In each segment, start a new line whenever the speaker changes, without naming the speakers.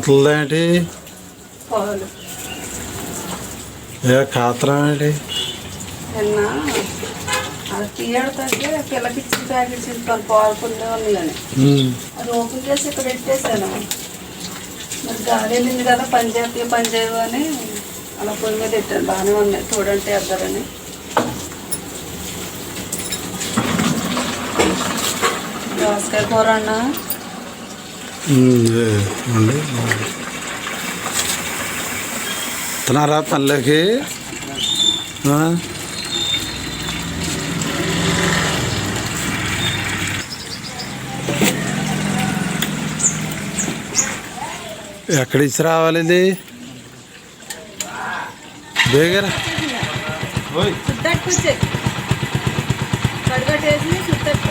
అవతలదేంటి ఏ కాత్రం ఏంటి?
పిల్లకి ఇచ్చిన ప్యాకెట్స్ ఇస్తాను పాలు కొన్ని
ఉమ్.
అది ఓపెన్ చేసి ఇక్కడ పెట్టేశాను. మరి గాలి వెళ్ళింది కదా పంజాబీ పంజాబ్ అని అలా పొయ్యి మీద పెట్టాను. బాగానే ఉన్నాయి. చూడంటే అద్దరని దోసకాయ కూర అన్న?
తినారా పనులకి? ఎక్కడి నుంచి రావాలి ఇది? బేగరా.
సుద్దట్టు వచ్చాయి కడగట్టేసి సుద్దట్టు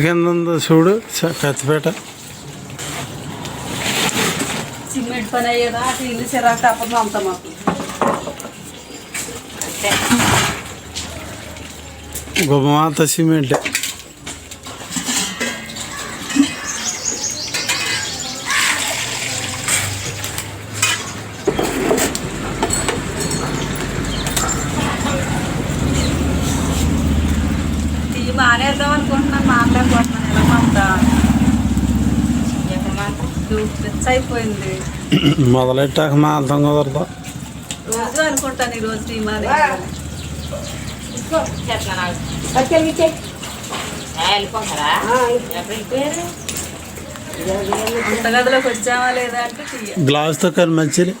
కింద ఉందో చూడు కత్తిపేట
సిమెంట్ పని అయ్యేదా? అటు ఇల్లు చిరాకు తప్పదు అంత మాకు.
గుమ్మమాత సిమెంట్.
ఫిక్స్ అయిపోయింది
మొదలెట్టాక మాంతం కుదరదు.
రోజు అనుకుంటాను ఈ రోజు టీ మానే వంట గదిలోకి వచ్చామా లేదా అంటే
గ్లాస్తో కానీ మంచిది.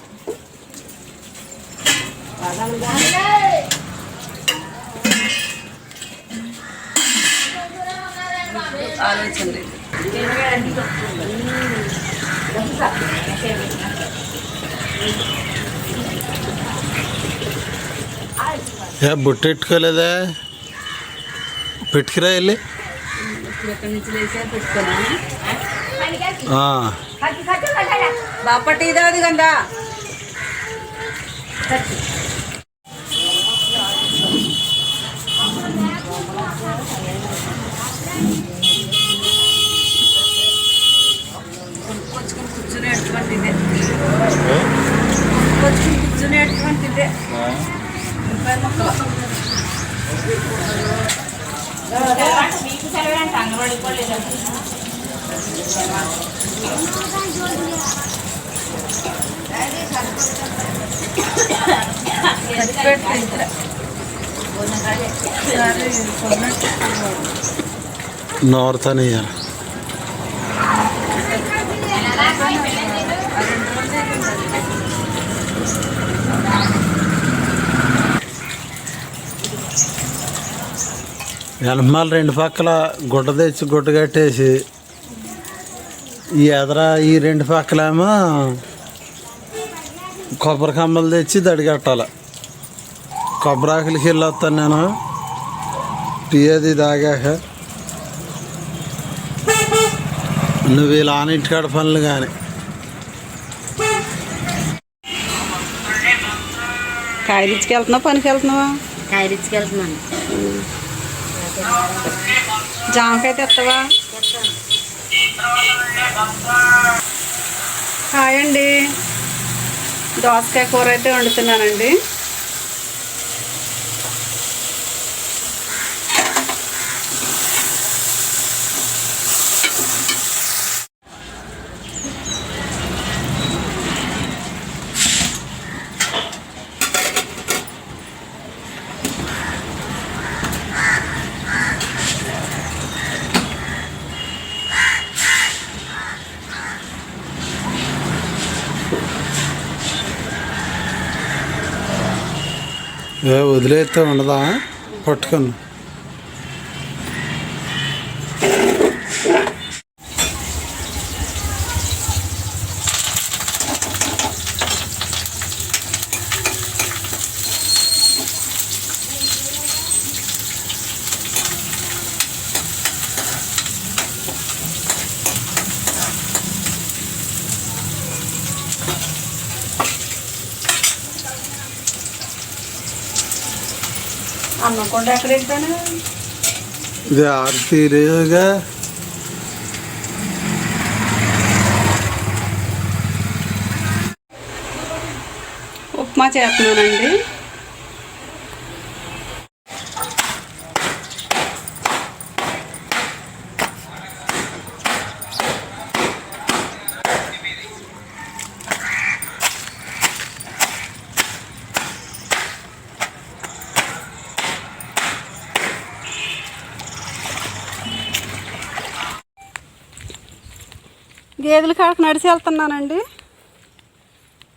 ఆలోచన లేదు.
ఏ బుట్టెట్టుకోలేదా పెట్టుకురా వెళ్ళి
ఇప్పుడు ఎక్కడి నుంచి
No, tan. వెనమాల రెండు పక్కల గుడ్డ తెచ్చి గుడ్డ కట్టేసి ఈ ఎదర ఈ రెండు పక్కలేమో కొబ్బరి కమ్మలు తెచ్చి దడిగట్టాలి కొబ్బరాకులకి వెళ్ళి వస్తాను నేను. టీ అది తాగాక. నువ్వు ఇలా ఆనింటికాడ పనులు కానీ
కాయలు ఇచ్చుకెళ్తున్నావా? పనికి వెళ్తున్నావా
కాయలు ఇచ్చుకెళ్తున్నాను.
జామకాయ తెస్తావా హాయ్ అండి. దోసకాయ కూర అయితే వండుతున్నానండి.
వదిలేస్తే ఉండదా? పట్టుకుని.
ఎక్కడ
ఇది ఆరతీరేగా
ఉప్మా చేస్తున్నానండి. గేదెల కాడకు నడిచి వెళ్తున్నానండి.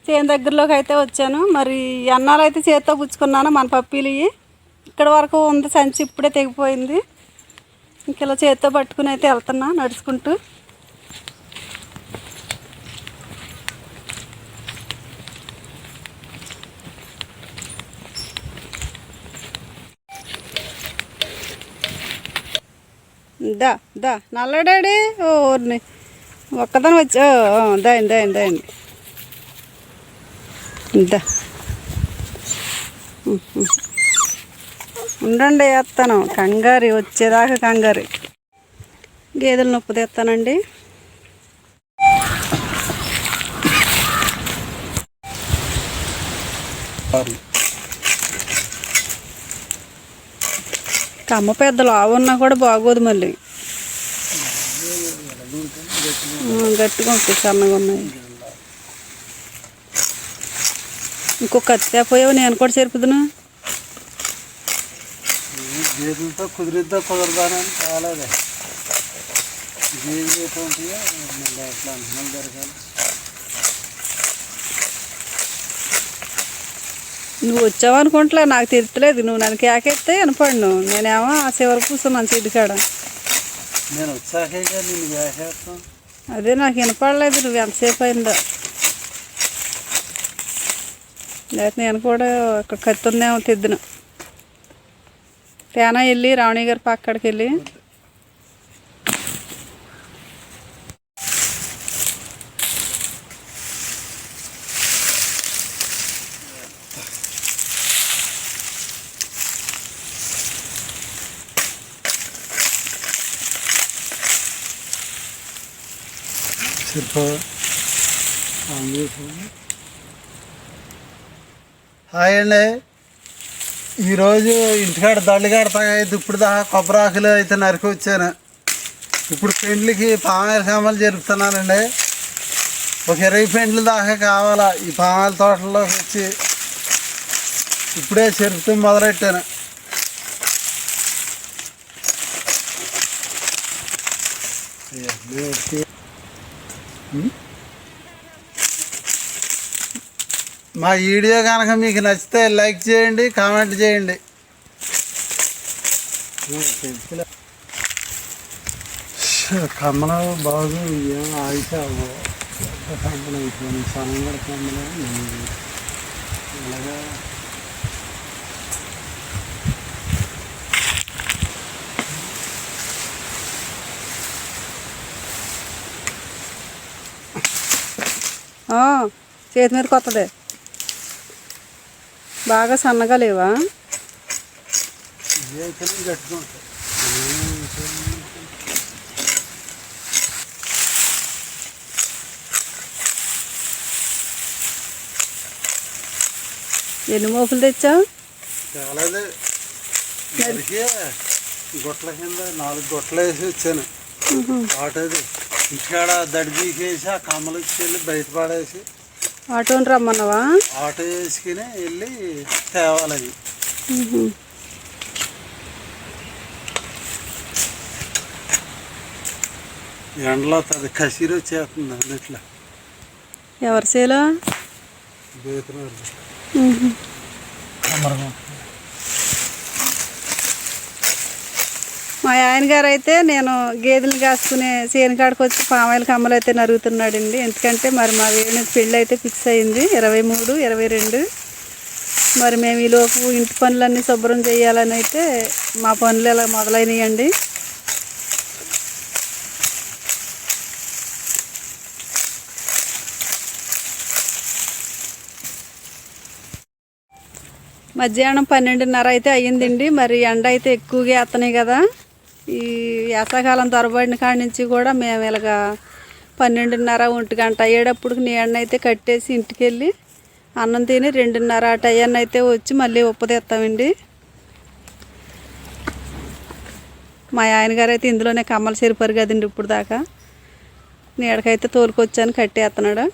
చేను దగ్గరలోకి అయితే వచ్చాను. మరి అన్నాలు అయితే చేత్తో పుచ్చుకున్నాను మన పప్పీలు ఇక్కడ వరకు ఉంది సంచి ఇప్పుడే తెగిపోయింది. ఇంక ఇలా చేత్తో పట్టుకుని అయితే వెళ్తున్నా నడుచుకుంటూ. దా దా నల్లడాడి ఓర్ని ఒక్కదాని వచ్చి? దాయండి దాయండి దాయండి దా. ఉండండి వేస్తాను. కంగారి వచ్చేదాకా కంగారి. గేదెలు నొప్పు తెస్తానండి. కమ్మ పెద్దలు ఆవున్నా కూడా బాగోదు మళ్ళీ. గట్టిగా ఉంటాయి సన్నగా ఉన్నాయి. ఇంకో కత్తి తేపోయావు నేను కూడా చెరుపుదును
గేదెలతో కుదిరిద్దా కుదరదానని కాలేదే. గేదెలు అట్లా అంటున్నాను జరగాలి.
నువ్వు వచ్చావు అనుకుంటలే నాకు తెలుస్తలేదు నువ్వు నన్ను కేకెత్తే వినపడిను. నేనేమో ఆ చివరి కూర్చున్నాను చెట్టు కాడ
నేను వచ్చాకే నిన్ను వేసేస్తాం
అదే నాకు వినపడలేదు నువ్వు ఎంతసేపు అయిందో. లేకపోతే నేను కూడా ఇక్కడ కత్తుందేమో తెద్దును. తేనా వెళ్ళి రావణి గారి పక్కడికి వెళ్ళి?
చెప్పు హాయ్ అండి. ఈరోజు ఇంటికాడ దళ్ళు కడతాయి. ఇప్పుడు దాకా కొబ్బరి ఆకులు అయితే నరికి వచ్చాను. ఇప్పుడు పెండ్లకి పామాయిల సామాన్లు జరుపుతున్నానండి. ఒక ఇరవై పెండ్లు దాకా కావాలా. ఈ పామాయిల తోటల్లోకి వచ్చి ఇప్పుడే చెరుపుతూ మొదలెట్టాను. మా వీడియో కనుక మీకు నచ్చితే లైక్ చేయండి కామెంట్ చేయండి. కమ్మలు బాగు ఏం ఆగిసావు? కమ్మలు అయిపోయింది సన్నగడ కమ్మలు
ఇలాగా చేతి మీద కొత్తదే. బాగా సన్నగా లేవా? ఎన్ని మోపులు తెచ్చావు?
గొట్ల కింద నాలుగు గొట్టలు వేసి వచ్చాను ఆటోది. ఇంటికాడ దడి తీసేసి ఆ కమ్మలు ఇచ్చి బయట పడేసి
ఆటోని రమ్మన్నావా?
ఆటో వేసుకుని వెళ్ళి తేవాలి అవి. ఎండలో అది కసిరి వచ్చేస్తుంది అన్నిట్లో.
ఎవరి సేలో
బేతున్నారు
మా ఆయన గారు అయితే నేను గేదెలు కాసుకునే చేను కాడికి వచ్చి పామాయిల కమ్మలు అయితే నరుగుతున్నాడండి. ఎందుకంటే మరి మా వేణు పెళ్ళి అయితే ఫిక్స్ అయింది. ఇరవై మూడు ఇరవై రెండు. మరి మేము ఈలోపు ఇంటి పనులన్నీ శుభ్రం చేయాలని అయితే మా పనులు ఇలా మొదలైనయండి. మధ్యాహ్నం పన్నెండున్నర అయితే అయ్యిందండి. మరి ఎండ అయితే ఎక్కువగా వేస్తున్నాయి కదా. ఈ వేసవకాలం దొరబడిన కాడి నుంచి కూడా మేము ఇలాగా పన్నెండున్నర ఒంటి గంట అయ్యేటప్పుడు నీళ్ళని అయితే కట్టేసి ఇంటికి వెళ్ళి అన్నం తిని రెండున్నర ఆ టైం అయితే వచ్చి మళ్ళీ ఉప్పదీస్తామండి మా ఆయన గారు అయితే ఇందులోనే కమ్మలు చెరిపారు కదండి ఇప్పుడు దాకా. నీడకైతే తోలుకొచ్చాను కట్టేస్తున్నాడు.